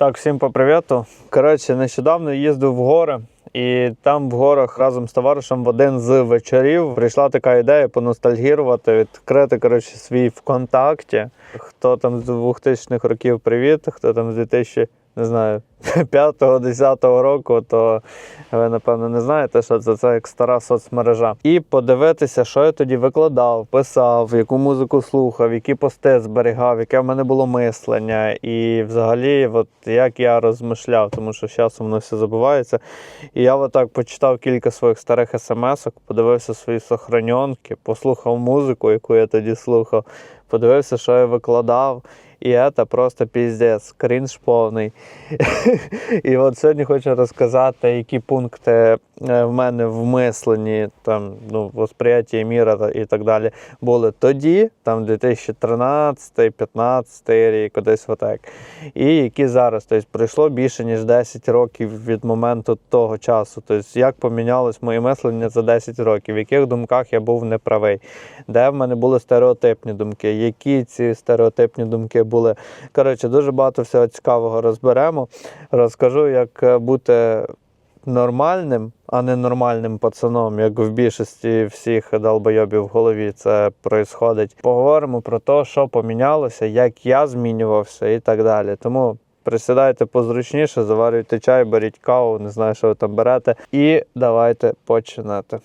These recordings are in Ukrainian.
Так, всім по привіту. Коротше, нещодавно їздив в гори, і там в горах разом з товаришем в один з вечорів прийшла така ідея поностальгірувати, відкрити коротше, свій ВКонтакті. Хто там з 2000-х років привіт, хто там з 2000, не знаю, 5-10 року, то ви напевно не знаєте, що це, це як стара соцмережа. І подивитися, що я тоді викладав, писав, яку музику слухав, які пости зберігав, яке в мене було мислення, і взагалі, от як я розмишляв, тому що з часом воно все забувається. І я отак почитав кілька своїх старих смс-ок, подивився свої сохраньонки, послухав музику, яку я тоді слухав, подивився, що я викладав. І це просто піздець, крінж повний. І от сьогодні хочу розказати, які пункти в мене в мисленні, там, ну, восприяття міра і так далі були тоді, там 2013-15 рік, кудись отак. І які зараз. Тобто пройшло більше, ніж 10 років від моменту того часу. Тобто, як помінялось моє мислення за 10 років, в яких думках я був неправий, де в мене були стереотипні думки, які ці стереотипні думки були. Коротше, дуже багато всього цікавого розберемо. Розкажу, як е, бути нормальним, а не нормальним пацаном, як в більшості всіх долбойобів в голові це происходить. Поговоримо про те, що помінялося, як я змінювався і так далі. Тому. Присідайте позручніше, заварюйте чай, беріть каву, не знаю, що ви там берете. І давайте починати.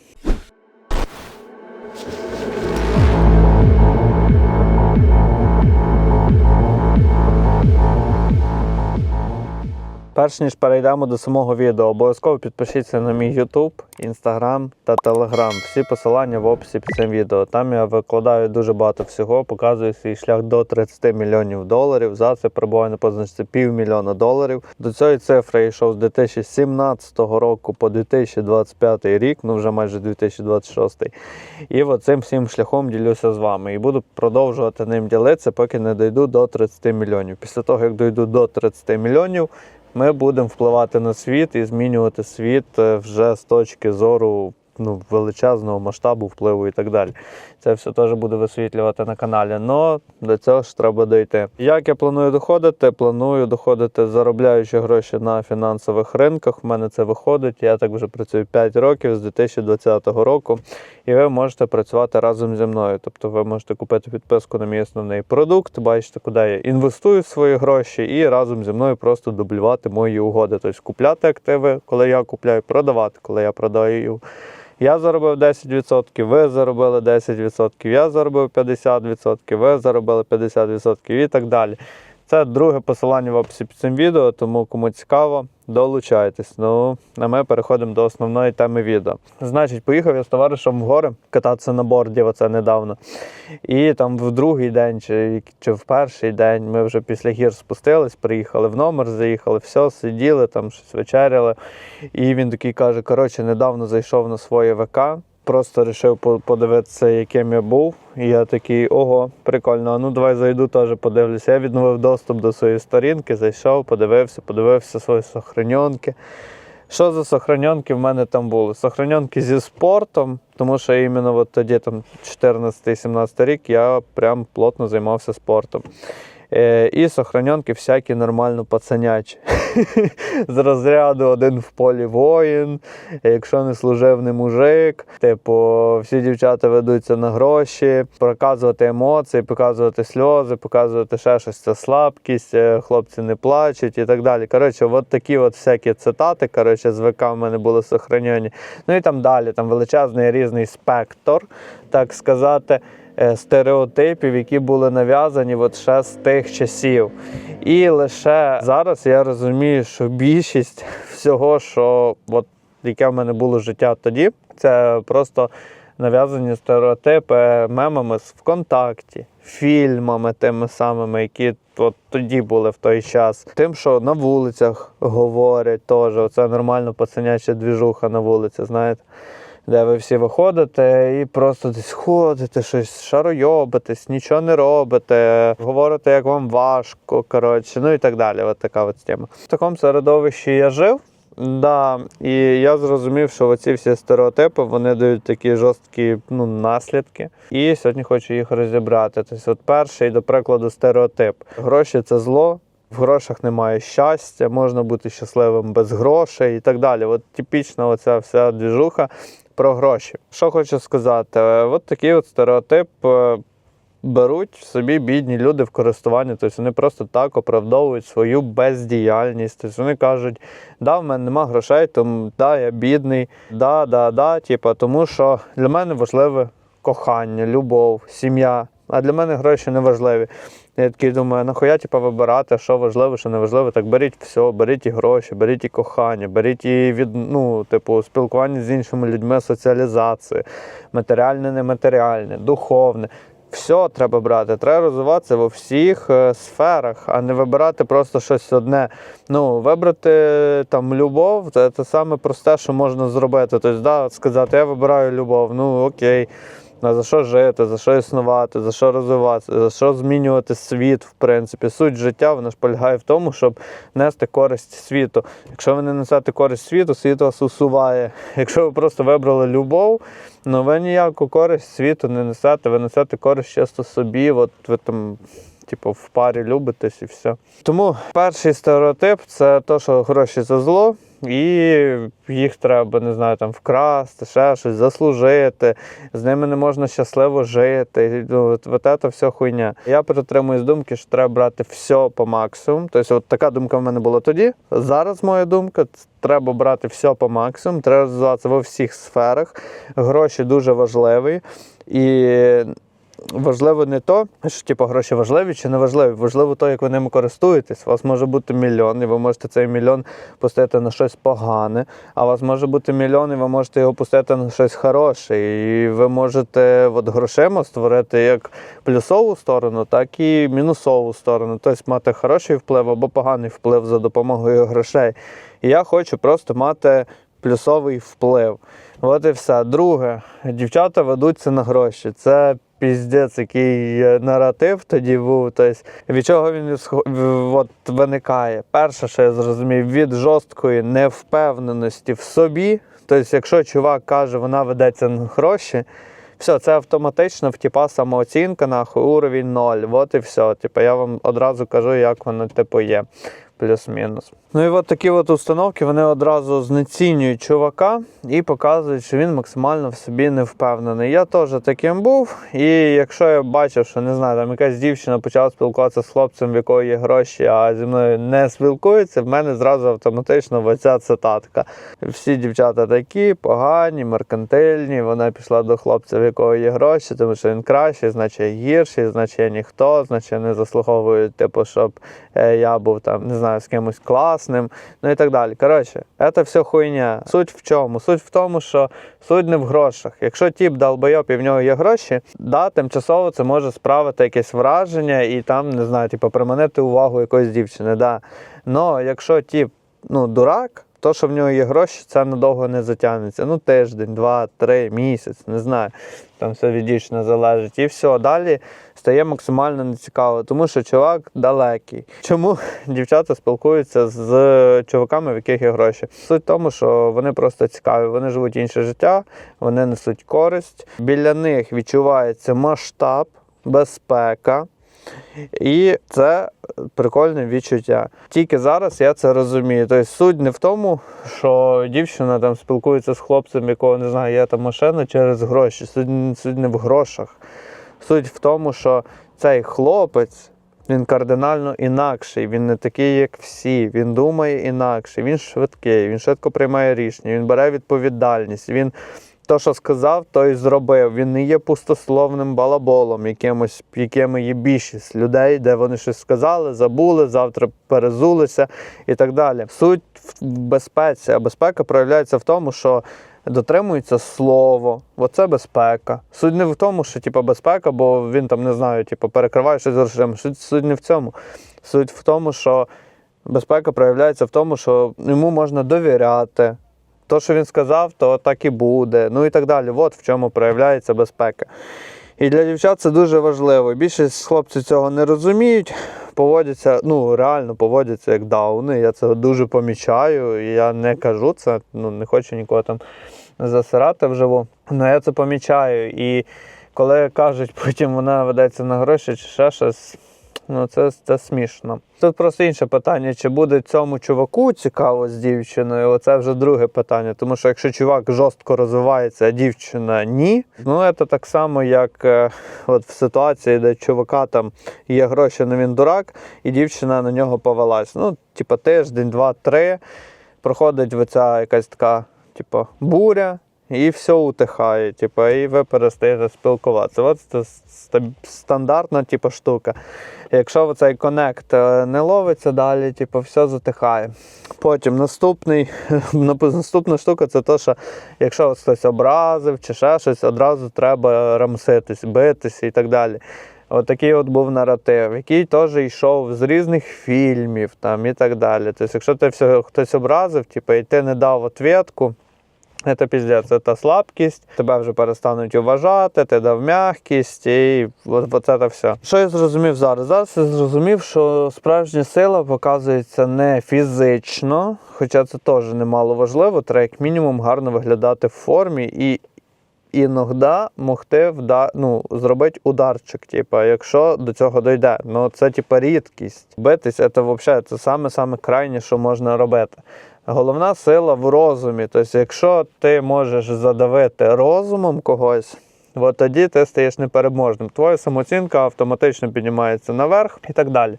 Перш ніж перейдемо до самого відео, обов'язково підпишіться на мій YouTube, Instagram та Telegram. Всі посилання в описі під цим відео. Там я викладаю дуже багато всього, показую свій шлях до 30 мільйонів доларів. За це перебуваю на позначці півмільйона доларів. До цієї цифри я йшов з 2017 року по 2025 рік, ну вже майже 2026. І от цим всім шляхом ділюся з вами. І буду продовжувати ним ділитися, поки не дойду до 30 мільйонів. Після того, як дойду до 30 мільйонів, ми будемо впливати на світ і змінювати світ е, вже з точки зору ну, величезного масштабу впливу і так далі. Це все теж буде висвітлювати на каналі. Но до цього ж треба дойти. Як я планую доходити? Планую доходити, заробляючи гроші на фінансових ринках. У мене це виходить. Я так вже працюю 5 років з 2020 року, і ви можете працювати разом зі мною. Тобто ви можете купити підписку на мій основний продукт, бачите, куди я інвестую свої гроші, і разом зі мною просто дублювати мої угоди. Тобто купляти активи, коли я купляю, продавати, коли я продаю. Я заробив 10%, ви заробили 10%, я заробив 50%, ви заробили 50% і так далі. Це друге посилання в описі під цим відео, тому кому цікаво, долучайтесь. Ну, а ми переходимо до основної теми відео. Значить, поїхав я з товаришем в гори кататися на борді, оце недавно. І там в другий день чи, чи в перший день ми вже після гір спустились, приїхали в номер, заїхали, все, сиділи, там щось вечеряли. І він такий каже: коротше, недавно зайшов на своє ВК. Просто вирішив подивитися, яким я був. І я такий, ого, прикольно, ну давай зайду теж подивлюся. Я відновив доступ до своєї сторінки, зайшов, подивився, подивився свої сохраньонки. Що за сохраньонки в мене там були? Сохраньонки зі спортом, тому що іменно от тоді, там 14-17 рік, я прям плотно займався спортом. Е, і сохраньонки всякі нормально пацанячі. З розряду один в полі воїн, якщо не служив не мужик, типу, всі дівчата ведуться на гроші, показувати емоції, показувати сльози, показувати ще щось, це слабкість, е, хлопці не плачуть і так далі. Коротше, от такі от всякі цитати, коротше, з ВК в мене були сохранені. Ну і там далі, там величезний різний спектр, так сказати стереотипів, які були нав'язані от ще з тих часів. І лише зараз я розумію, що більшість всього, що от, яке в мене було життя тоді, це просто нав'язані стереотипи мемами з ВКонтакті, фільмами тими самими, які от тоді були в той час. Тим, що на вулицях говорять теж, це нормально пацаняча двіжуха на вулиці, знаєте де ви всі виходите і просто десь ходите, щось шаройобитесь, нічого не робите, говорите, як вам важко, коротше, ну і так далі. От така от тема. В такому середовищі я жив. Да, і я зрозумів, що оці всі стереотипи вони дають такі жорсткі ну, наслідки. І сьогодні хочу їх розібрати. Тобто, от перший, до прикладу, стереотип. Гроші це зло, в грошах немає щастя, можна бути щасливим без грошей і так далі. От типічна оця вся двіжуха про гроші. Що хочу сказати, Е, от такий от стереотип. е, Беруть собі бідні люди в користування, тобто вони просто так оправдовують свою бездіяльність. Тобто вони кажуть, да, в мене нема грошей, тому да, я бідний, да, да, да. Типа, тому що для мене важливе кохання, любов, сім'я. А для мене гроші не важливі. Я такий думаю, нахуя типа, вибирати, що важливо, що не важливо. Так беріть все, беріть і гроші, беріть і кохання, беріть і від, ну, типу, спілкування з іншими людьми, соціалізацію, матеріальне, нематеріальне, духовне. Все треба брати, треба розвиватися во всіх е, сферах, а не вибирати просто щось одне. Ну, вибрати там любов це, це саме просте, що можна зробити. Тобто, да, сказати, я вибираю любов, ну окей. За що жити, за що існувати, за що розвиватися, за що змінювати світ, в принципі. Суть життя вона ж полягає в тому, щоб нести користь світу. Якщо ви не несете користь світу, світ вас усуває. Якщо ви просто вибрали любов, ну ви ніяку користь світу не несете, ви несете користь чисто собі. От ви там. Типу, в парі любитесь і все. Тому перший стереотип це те, що гроші це зло, і їх треба, не знаю, там вкрасти, ще щось, заслужити, з ними не можна щасливо жити. Ну, от, от це все хуйня. Я притримуюсь думки, що треба брати все по максимуму. Тобто, от така думка в мене була тоді. Зараз моя думка треба брати все по максимуму, треба розвиватися во всіх сферах. Гроші дуже важливі. І важливо не то, що типу, гроші важливі чи не важливі. Важливо то, як ви ними користуєтесь. У вас може бути мільйон, і ви можете цей мільйон пустити на щось погане, а у вас може бути мільйон, і ви можете його пустити на щось хороше. І ви можете от грошима створити як плюсову сторону, так і мінусову сторону. Тобто мати хороший вплив або поганий вплив за допомогою грошей. І я хочу просто мати плюсовий вплив. От і все. Друге, дівчата ведуться на гроші. Це піздець, який наратив тоді був. Тобто, від чого він от, виникає? Перше, що я зрозумів, від жорсткої невпевненості в собі. Тобто, якщо чувак каже, вона ведеться на гроші, все, це автоматично типа самооцінка, нахуй, уровень ноль. От і все. Типу, я вам одразу кажу, як воно типу є. Плюс-мінус. Ну і от такі от установки вони одразу знецінюють чувака і показують, що він максимально в собі не впевнений. Я теж таким був. І якщо я бачив, що не знаю, там якась дівчина почала спілкуватися з хлопцем, в якої є гроші, а зі мною не спілкується, в мене зразу автоматично оця цитатка. Всі дівчата такі, погані, меркантильні. Вона пішла до хлопця, в якого є гроші, тому що він кращий, значить гірший, значить я ніхто, значить я не заслуговую, типу, щоб е, я був там, не знаю, з кимось класним, ну і так далі. Коротше, це все хуйня. Суть в чому? Суть в тому, що суть не в грошах. Якщо тіп долбойоб і в нього є гроші, да, тимчасово це може справити якесь враження і там, не знаю, типу, приманити увагу якоїсь дівчини. Да. Но якщо тіп ну, дурак, то, що в нього є гроші, це надовго не затягнеться. Ну, тиждень, два, три, місяць, не знаю. Там все від залежить. І все, далі стає максимально нецікаво, тому що чувак далекий. Чому дівчата спілкуються з чуваками, в яких є гроші? Суть в тому, що вони просто цікаві, вони живуть інше життя, вони несуть користь. Біля них відчувається масштаб, безпека. І це прикольне відчуття. Тільки зараз я це розумію. Тобто суть не в тому, що дівчина там спілкується з хлопцем, якого не знаю, є там машина через гроші. Суть, суть не в грошах. Суть в тому, що цей хлопець. Він кардинально інакший, він не такий, як всі. Він думає інакше, він швидкий, він швидко приймає рішення, він бере відповідальність. Він то, що сказав, то і зробив. Він не є пустословним балаболом, якимось, якими є більшість людей, де вони щось сказали, забули, завтра перезулися і так далі. Суть в безпеці, а безпека проявляється в тому, що дотримується слово. Оце безпека. Суть не в тому, що типу, безпека, бо він там не знаю, типу, перекриває щось з грошима. Суть, суть не в цьому. Суть в тому, що безпека проявляється в тому, що йому можна довіряти. То, що він сказав, то так і буде. Ну і так далі. От в чому проявляється безпека. І для дівчат це дуже важливо. Більшість хлопців цього не розуміють, поводяться, ну реально поводяться як дауни. Я це дуже помічаю. І я не кажу це, ну не хочу нікого там засирати вживу. Але я це помічаю. І коли кажуть, потім вона ведеться на гроші чи ще щось. Ну, це, це смішно. Тут просто інше питання: чи буде цьому чуваку цікаво з дівчиною? Оце вже друге питання. Тому що якщо чувак жорстко розвивається, а дівчина ні, ну це так само, як е, от в ситуації, де чувака там є гроші, але він дурак, і дівчина на нього повелась. Ну, типа тиждень, два, три. Проходить оця якась така, типа, буря. І все утихає, типу, і ви перестаєте спілкуватися. От це стандартна типу, штука. Якщо цей коннект е, не ловиться далі, типу, все затихає. Потім наступний, наступна штука це те, що якщо от хтось образив чи ще щось, одразу треба рамситись, битися і так далі. От такий от був наратив, який теж йшов з різних фільмів там, і так далі. Тобто, якщо ти все, хтось образив, типу, і ти не дав ответку, це піздець, це слабкість, тебе вже перестануть уважати, ти дав м'якість і це все. Що я зрозумів зараз? Зараз я зрозумів, що справжня сила показується не фізично, хоча це теж немало важливо, треба як мінімум гарно виглядати в формі і іноді могти вда... ну, зробити ударчик, типу, якщо до цього дойде. Ну це типу рідкість. Битись це взагалі це саме саме крайнє, що можна робити. Головна сила в розумі. Тобто, якщо ти можеш задавити розумом когось, от тоді ти стаєш непереможним. Твоя самооцінка автоматично піднімається наверх і так далі.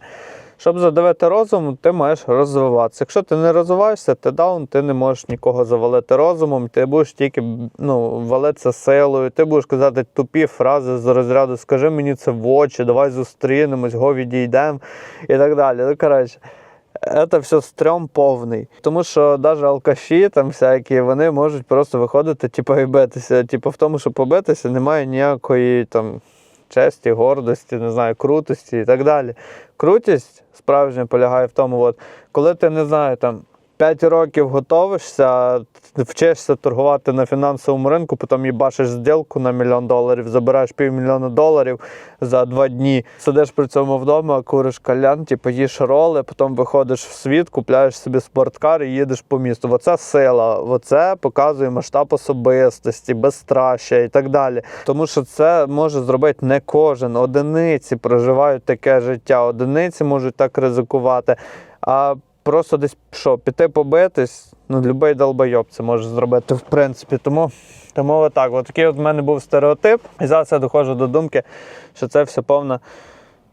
Щоб задавити розум, ти маєш розвиватися. Якщо ти не розвиваєшся, ти даун, ти не можеш нікого завалити розумом, ти будеш тільки ну, валитися силою, ти будеш казати тупі фрази з розряду Скажи мені це в очі, давай зустрінемось, го відійдемо і так далі. Ну, коротше, це все стрьом повний. Тому що навіть алкаші там всякі, вони можуть просто виходити, типу, і битися. Типу, в тому, що побитися, немає ніякої там честі, гордості, не знаю, крутості і так далі. Крутість справжня полягає в тому, от, коли ти не знаю, там 5 років готовишся, вчишся торгувати на фінансовому ринку, потім їбашиш зділку на мільйон доларів, забираєш півмільйона доларів за два дні, сидиш при цьому вдома, куриш кальян, типу, їш роли, потім виходиш в світ, купляєш собі спорткар і їдеш по місту. Оце сила, оце показує масштаб особистості, безстраща і так далі. Тому що це може зробити не кожен. Одиниці проживають таке життя, одиниці можуть так ризикувати. А просто десь що, піти побитись, ну, будь-який долбойоб це може зробити, в принципі. Тому, тому отак. От такий от в мене був стереотип. І зараз я доходжу до думки, що це все повна.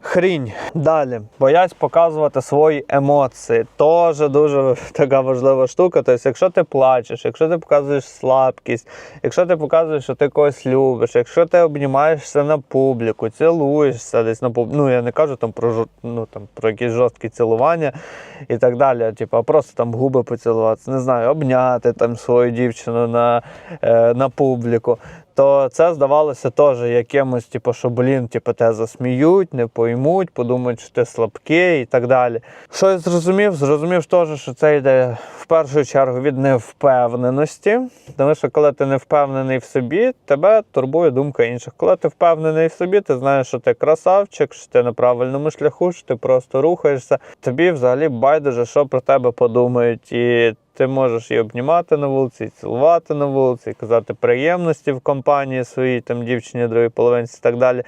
Хрінь. Далі. Боясь показувати свої емоції. Теж дуже така важлива штука. Тобто, якщо ти плачеш, якщо ти показуєш слабкість, якщо ти показуєш, що ти когось любиш, якщо ти обнімаєшся на публіку, цілуєшся десь на публіку, ну я не кажу там про ну, там, про якісь жорсткі цілування і так далі, типу, а просто там губи поцілуватися, не знаю, обняти там свою дівчину на, е, на публіку то це здавалося теж якимось, типу, що блін, типу, те засміють, не поймуть, подумають, що ти слабкий і так далі. Що я зрозумів? Зрозумів теж, що це йде в першу чергу від невпевненості. Тому що коли ти не впевнений в собі, тебе турбує думка інших. Коли ти впевнений в собі, ти знаєш, що ти красавчик, що ти на правильному шляху, що ти просто рухаєшся. Тобі взагалі байдуже, що про тебе подумають. І ти можеш і обнімати на вулиці, і цілувати на вулиці, і казати приємності в компанії своїй, там дівчині, другій половинці і так далі.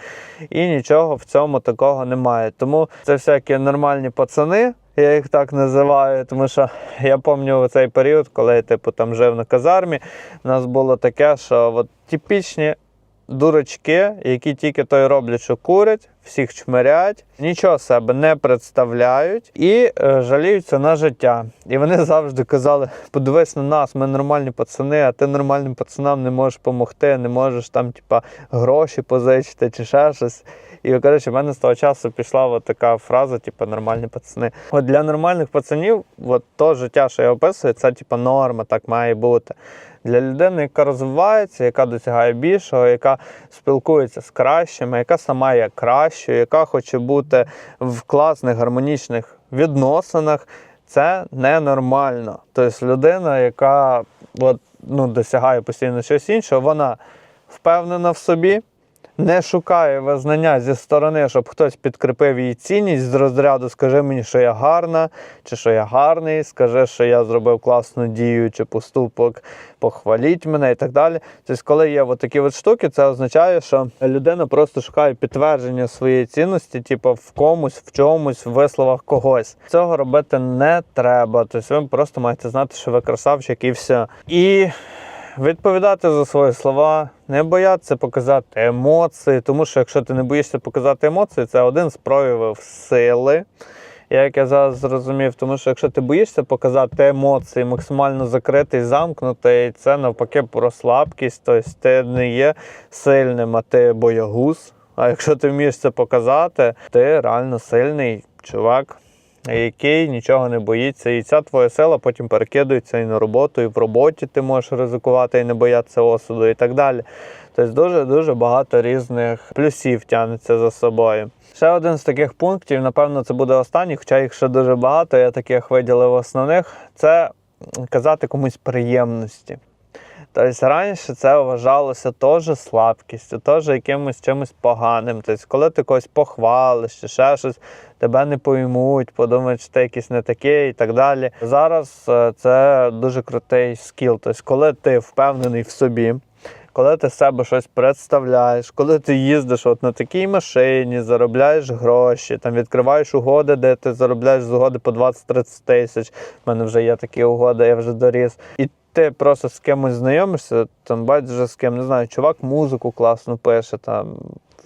І нічого в цьому такого немає. Тому це всякі нормальні пацани. Я їх так називаю, тому що я пам'ятаю цей період, коли я типу там жив на казармі. У нас було таке, що от типічні дурачки, які тільки той роблять, що курять, всіх чмирять, нічого себе не представляють і е, жаліються на життя. І вони завжди казали: подивись на нас, ми нормальні пацани, а ти нормальним пацанам не можеш допомогти, не можеш там, типа, гроші позичити чи ще щось. І коротше, в мене з того часу пішла от така фраза, типу, нормальні пацани. От для нормальних пацанів, от то життя, що я описую, це типу норма, так має бути. Для людини, яка розвивається, яка досягає більшого, яка спілкується з кращими, яка сама є кращою, яка хоче бути в класних гармонічних відносинах, це ненормально. Тобто людина, яка от, ну, досягає постійно щось іншого, вона впевнена в собі, не шукає визнання зі сторони, щоб хтось підкріпив її цінність з розряду Скажи мені, що я гарна, чи що я гарний, скажи, що я зробив класну дію чи поступок, похваліть мене і так далі. Тобто, коли є от такі от штуки, це означає, що людина просто шукає підтвердження своєї цінності, типу в комусь, в чомусь, в висловах когось. Цього робити не треба. Тобто ви просто маєте знати, що ви красавчик і все. І відповідати за свої слова, не боятися показати емоції, тому що якщо ти не боїшся показати емоції, це один з проявів сили. Як я зараз зрозумів, тому що якщо ти боїшся показати емоції, максимально закритий, замкнутий, це навпаки про слабкість, тобто ти не є сильним, а ти боягуз. А якщо ти вмієш це показати, ти реально сильний чувак, який нічого не боїться. І ця твоя сила потім перекидується і на роботу, і в роботі ти можеш ризикувати і не боятися осуду, і так далі. Тобто дуже-дуже багато різних плюсів тягнеться за собою. Ще один з таких пунктів, напевно, це буде останній, хоча їх ще дуже багато, я таких виділив основних, це казати комусь приємності. Тобто раніше це вважалося теж слабкістю, теж якимось чимось поганим. Тобто, коли ти когось похвалиш чи ще щось, тебе не поймуть, подумають, що ти якийсь не такий і так далі. Зараз е, це дуже крутий скіл. Тобто, коли ти впевнений в собі, коли ти себе щось представляєш, коли ти їздиш от на такій машині, заробляєш гроші, там відкриваєш угоди, де ти заробляєш з угоди по 20-30 тисяч. У мене вже є такі угоди, я вже доріс. І ти просто з кимось знайомишся, там бачиш з ким, не знаю, чувак музику класно пише, там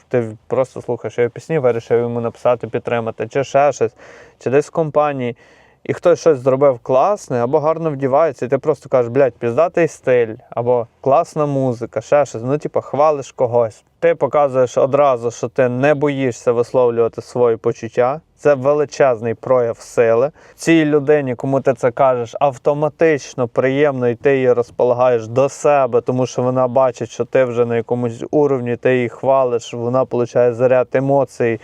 ти просто слухаєш його пісні, вирішив йому написати, підтримати, чи ще щось, чи десь в компанії. І хтось щось зробив класне або гарно вдівається, і ти просто кажеш, блядь, піздатий стиль, або класна музика, ще щось. Ну, типу, хвалиш когось. Ти показуєш одразу, що ти не боїшся висловлювати свої почуття. Це величезний прояв сили. Цій людині, кому ти це кажеш, автоматично приємно, і ти її розполагаєш до себе, тому що вона бачить, що ти вже на якомусь уровні, ти її хвалиш, вона отримує заряд емоцій.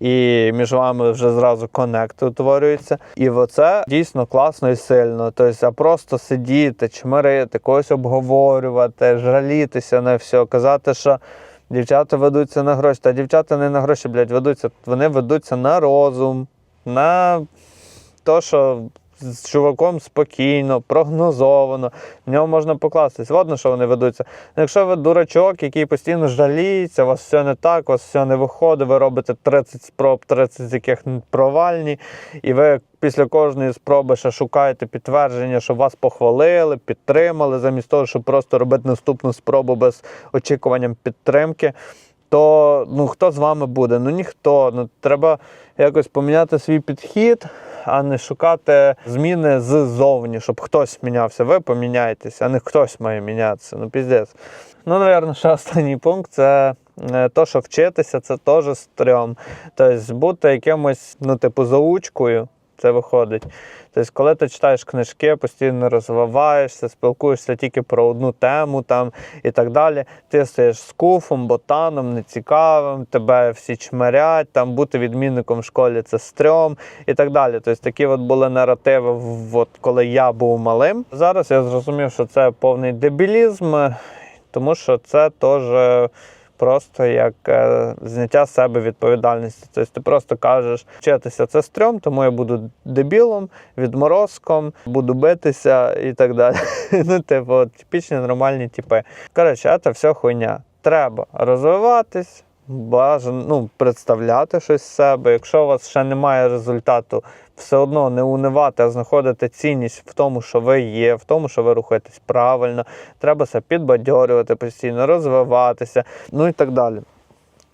І між вами вже зразу коннект утворюється. І оце дійсно класно і сильно. Тобто, а просто сидіти, чмирити, когось обговорювати, жалітися на все, казати, що дівчата ведуться на гроші. Та дівчата не на гроші, блядь, ведуться. Вони ведуться на розум, на те, що з чуваком спокійно, прогнозовано, в нього можна покластись. Ладно, що вони ведуться. Ну, Якщо ви дурачок, який постійно жаліється, у вас все не так, у вас все не виходить, ви робите 30 спроб, 30 з яких провальні, і ви після кожної спроби ще шукаєте підтвердження, що вас похвалили, підтримали, замість того, щоб просто робити наступну спробу без очікування підтримки. То ну хто з вами буде? Ну ніхто. Ну треба якось поміняти свій підхід, а не шукати зміни ззовні, щоб хтось мінявся. Ви поміняєтесь, а не хтось має мінятися. Ну піздець. Ну, напевно, ще останній пункт це е, то, що вчитися, це теж стрьом. Тобто бути якимось, ну, типу, заучкою. Це виходить. Тобто, коли ти читаєш книжки, постійно розвиваєшся, спілкуєшся тільки про одну тему там і так далі. Ти стаєш скуфом, ботаном, нецікавим, тебе всі чмирять, там бути відмінником в школі це стрьом і так далі. Тобто такі от були наративи, от коли я був малим. Зараз я зрозумів, що це повний дебілізм, тому що це теж просто як е, зняття з себе відповідальності. Тобто ти просто кажеш, вчитися це стрьом, тому я буду дебілом, відморозком, буду битися і так далі. Ну, типу, типічні нормальні типи. Коротше, це все хуйня. Треба розвиватись. Бажано ну, представляти щось з себе. Якщо у вас ще немає результату, все одно не унивати, а знаходити цінність в тому, що ви є, в тому, що ви рухаєтесь правильно. Треба себе підбадьорювати постійно, розвиватися, ну і так далі.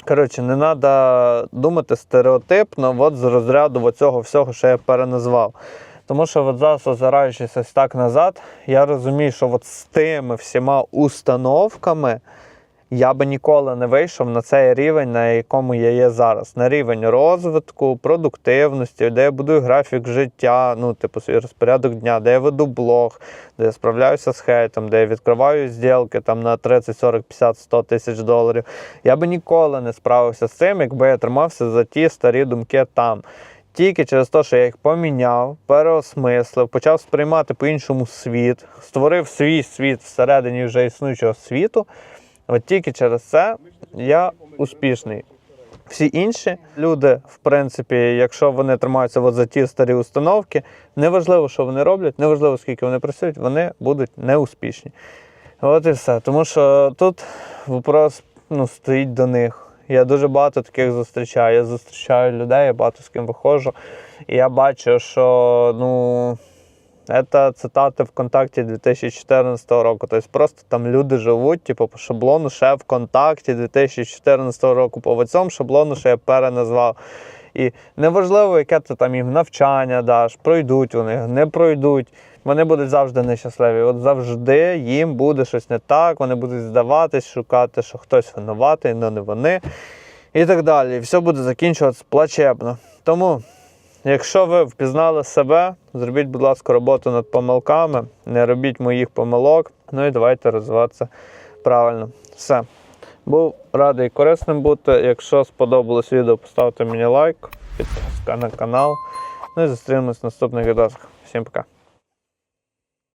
Коротше, не треба думати стереотипно от з розряду цього всього, що я переназвав. Тому що от зараз, озираючись ось так назад, я розумію, що от з тими всіма установками я би ніколи не вийшов на цей рівень, на якому я є зараз. На рівень розвитку, продуктивності, де я будую графік життя, ну, типу, свій розпорядок дня, де я веду блог, де я справляюся з хейтом, де я відкриваю зділки там на 30, 40, 50, 100 тисяч доларів. Я би ніколи не справився з цим, якби я тримався за ті старі думки там. Тільки через те, що я їх поміняв, переосмислив, почав сприймати по-іншому світ, створив свій світ всередині вже існуючого світу. От тільки через це я успішний. Всі інші люди, в принципі, якщо вони тримаються от за ті старі установки, неважливо, що вони роблять, неважливо, скільки вони працюють, вони будуть неуспішні. От і все. Тому що тут вопрос ну, стоїть до них. Я дуже багато таких зустрічаю. Я зустрічаю людей, я багато з ким виходжу. І я бачу, що ну, це цитати ВКонтакті 2014 року. Тобто просто там люди живуть, типу, по шаблону ще ВКонтакті 2014 року. По цьому шаблону, що я переназвав. І неважливо, яке ти там їм навчання даш, пройдуть вони, не пройдуть. Вони будуть завжди нещасливі. От завжди їм буде щось не так, вони будуть здаватись, шукати, що хтось винуватий, але не вони. І так далі. І все буде закінчуватися плачебно. Тому, якщо ви впізнали себе, зробіть, будь ласка, роботу над помилками, не робіть моїх помилок. Ну і давайте розвиватися правильно. Все. Був радий корисним бути. Якщо сподобалось відео, поставте мені лайк, підписка на канал. Ну і зустрінемось в наступних відео. Всім пока.